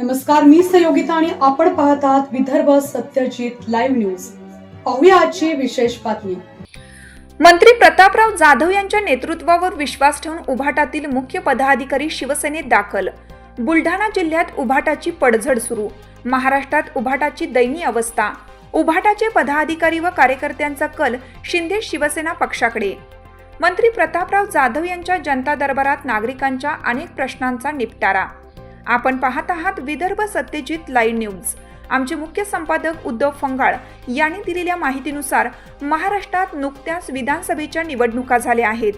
नमस्कार मी सहयोगिता आणि आपण पाहत आहात विदर्भ सत्यजित लाईव्ह न्यूज. पाहूया आजची विशेष बातमी. मंत्री प्रतापराव जाधव यांच्या नेतृत्वावर विश्वास ठेवून उभाटातील मुख्य पदाधिकारी शिवसेनेत दाखल. बुलढाणा जिल्ह्यात उभाटाची पडझड सुरू. महाराष्ट्रात उभाटाची दयनीय अवस्था. उभाटाचे पदाधिकारी व कार्यकर्त्यांचा कल शिंदे शिवसेना पक्षाकडे. मंत्री प्रतापराव जाधव यांच्या जनता दरबारात नागरिकांच्या अनेक प्रश्नांचा निपटारा. आपण पाहत आहात विदर्भ सत्यजित लाईव्ह न्यूज. आमचे मुख्य संपादक उद्धव फंगाळ यांनी दिलेल्या माहितीनुसार महाराष्ट्रात नुकत्याच विधानसभेच्या निवडणुका झाल्या आहेत.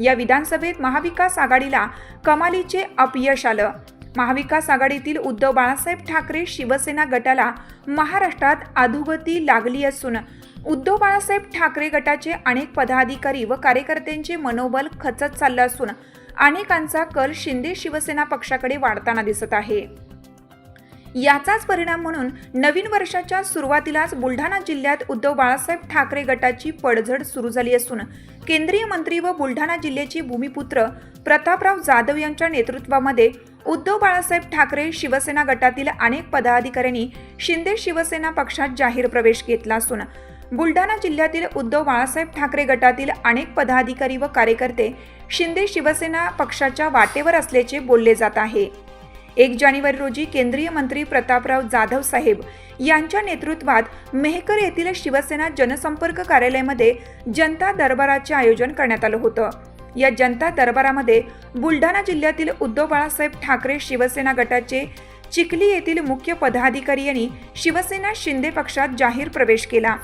या विधानसभेत महाविकास आघाडीला कमालीचे अपयश आलं. महाविकास आघाडीतील उद्धव बाळासाहेब ठाकरे शिवसेना गटाला महाराष्ट्रात अधोगती लागली असून उद्धव बाळासाहेब ठाकरे गटाचे अनेक पदाधिकारी व कार्यकर्त्यांचे मनोबल खचत चाललं असून अनेकांचा कल शिंदे शिवसेना पक्षाकडे वाढताना दिसत आहे. याचाच परिणाम म्हणून नवीन वर्षाच्या सुरुवातीलाच बुलढाणा जिल्ह्यात उद्धव बाळासाहेब ठाकरे गटाची पडझड सुरू झाली असून केंद्रीय मंत्री व बुलढाणा जिल्ह्याचे भूमिपुत्र प्रतापराव जाधव यांच्या नेतृत्वामध्ये उद्धव बाळासाहेब ठाकरे शिवसेना गटातील अनेक पदाधिकाऱ्यांनी शिंदे शिवसेना पक्षात जाहीर प्रवेश घेतला असून बुलढाणा जिल्ह्यातील उद्धव बाळासाहेब ठाकरे गटातील अनेक पदाधिकारी व कार्यकर्ते शिंदे शिवसेना पक्षाच्या वाटेवर असल्याचे बोलले जात आहे. एक जानेवारी रोजी केंद्रीय मंत्री प्रतापराव जाधव साहेब यांच्या नेतृत्वात मेहकर येथील शिवसेना जनसंपर्क कार्यालयामध्ये जनता दरबाराचे आयोजन करण्यात आलं होतं. या जनता दरबारामध्ये बुलढाणा जिल्ह्यातील उद्धव बाळासाहेब ठाकरे शिवसेना गटाचे चिखली येथील मुख्य पदाधिकारी यांनी शिवसेना शिंदे पक्षात जाहीर प्रवेश केला.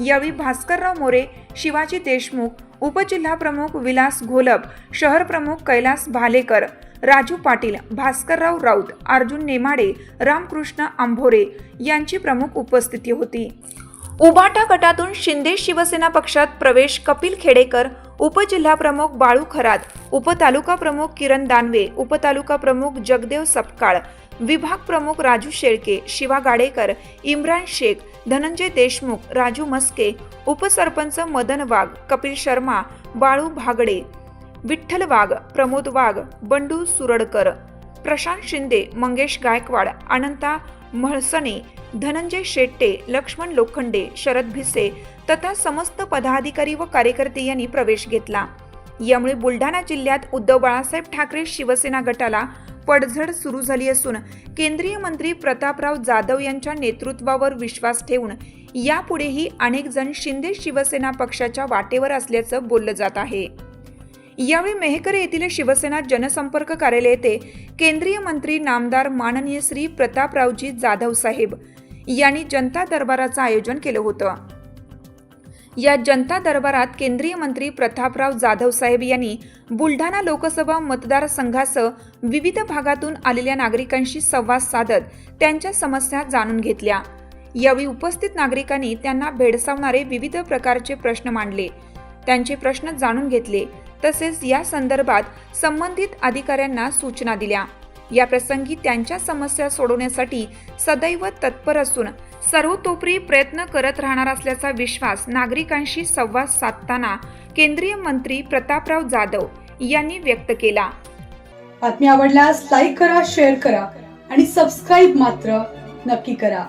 यावेळी भास्करराव मोरे शिवाजी देशमुख उपजिल्हाप्रमुख विलास घोलप शहर प्रमुख कैलास भालेकर राजू पाटील भास्करराव राऊत अर्जुन नेमाडे रामकृष्ण आंभोरे यांची प्रमुख उपस्थिती होती. उबाटा गटातून शिंदे शिवसेना पक्षात प्रवेश कपिल खेडेकर उपजिल्हाप्रमुख बाळू खरात उपतालुका प्रमुख किरण दानवे उपतालुका प्रमुख जगदेव सपकाळ विभाग प्रमुख राजू शेळके शिवा गाडेकर इम्रान शेख धनंजय देशमुख राजू मस्के उपसरपंच मदन वाघ कपिल शर्मा बाळू भागडे विठ्ठल वाघ प्रमोद वाघ बंडू सुरडकर प्रशांत शिंदे मंगेश गायकवाड अनंता म्हळसणे धनंजय शेट्टे लक्ष्मण लोखंडे शरद भिसे तथा समस्त पदाधिकारी व कार्यकर्ते यांनी प्रवेश घेतला. यामुळे बुलढाणा जिल्ह्यात उद्धव बाळासाहेब ठाकरे शिवसेना गटाला पडझड सुरू झाली असून केंद्रीय मंत्री प्रतापराव जाधव यांच्या नेतृत्वावर विश्वास ठेवून यापुढेही अनेक जण शिंदे शिवसेना पक्षाच्या वाटेवर असल्याचं बोललं जात आहे. यावेळी मेहकर येथील शिवसेना जनसंपर्क कार्यालय येथे केंद्रीय मंत्री नामदार माननीय श्री प्रतापरावजी जाधव साहेब यांनी जनता दरबाराचं आयोजन केलं होतं. या जनता दरबारात केंद्रीय मंत्री प्रतापराव जाधव साहेब यांनी बुलढाणा लोकसभा मतदारसंघासह विविध भागातून आलेल्या नागरिकांशी संवाद साधत त्यांच्या समस्या जाणून घेतल्या. यावेळी उपस्थित नागरिकांनी त्यांना भेडसावणारे विविध प्रकारचे प्रश्न मांडले. त्यांचे प्रश्न जाणून घेतले. तसेच या संदर्भात संबंधित अधिकाऱ्यांना सूचना दिल्या. या प्रसंगी त्यांच्या समस्या सोडवण्यासाठी सदैव तत्पर असून सर्वतोपरी प्रयत्न करत राहणार असल्याचा विश्वास नागरिकांशी संवाद साधताना केंद्रीय मंत्री प्रतापराव जाधव यांनी व्यक्त केला. बातमी आवडल्यास लाईक करा शेअर करा आणि सबस्क्राईब मात्र नक्की करा.